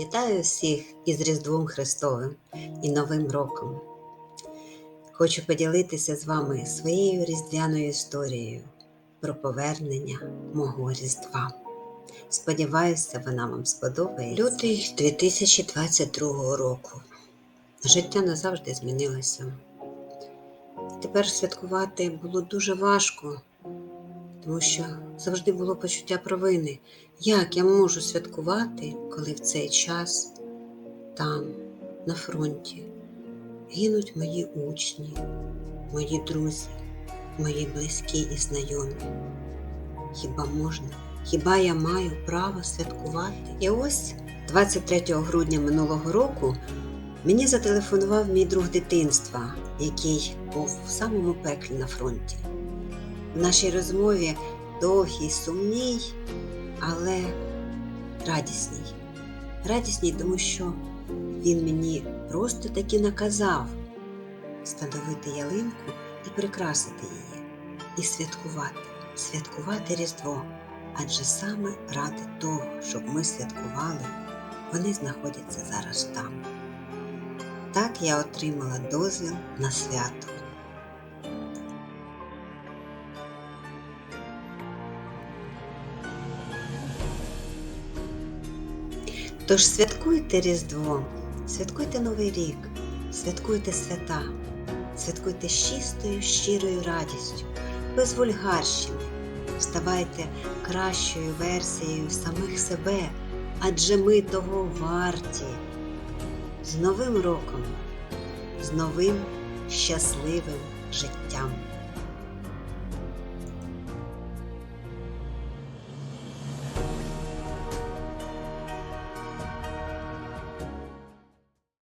Вітаю всіх із Різдвом Христовим і Новим роком. Хочу поділитися з вами своєю різдвяною історією про повернення мого Різдва. Сподіваюся, вона вам сподобається. Лютий 2022 року. Життя назавжди змінилося. Тепер святкувати було дуже важко, що завжди було почуття провини. Як я можу святкувати, коли в цей час там, на фронті, гинуть мої учні, мої друзі, мої близькі і знайомі? Хіба можна? Хіба я маю право святкувати? І ось 23 грудня минулого року мені зателефонував мій друг дитинства, який був в самому пеклі на фронті. В нашій розмові довгій, сумній, але радісній. Радісній, тому що він мені просто таки наказав встановити ялинку і прикрасити її, і святкувати, святкувати Різдво. Адже саме ради того, щоб ми святкували, вони знаходяться зараз там. Так я отримала дозвіл на свято. Тож святкуйте Різдво, святкуйте Новий рік, святкуйте свята, святкуйте з чистою, щирою радістю, без вульгарщини. Ставайте кращою версією самих себе, адже ми того варті. З Новим роком, з новим щасливим життям.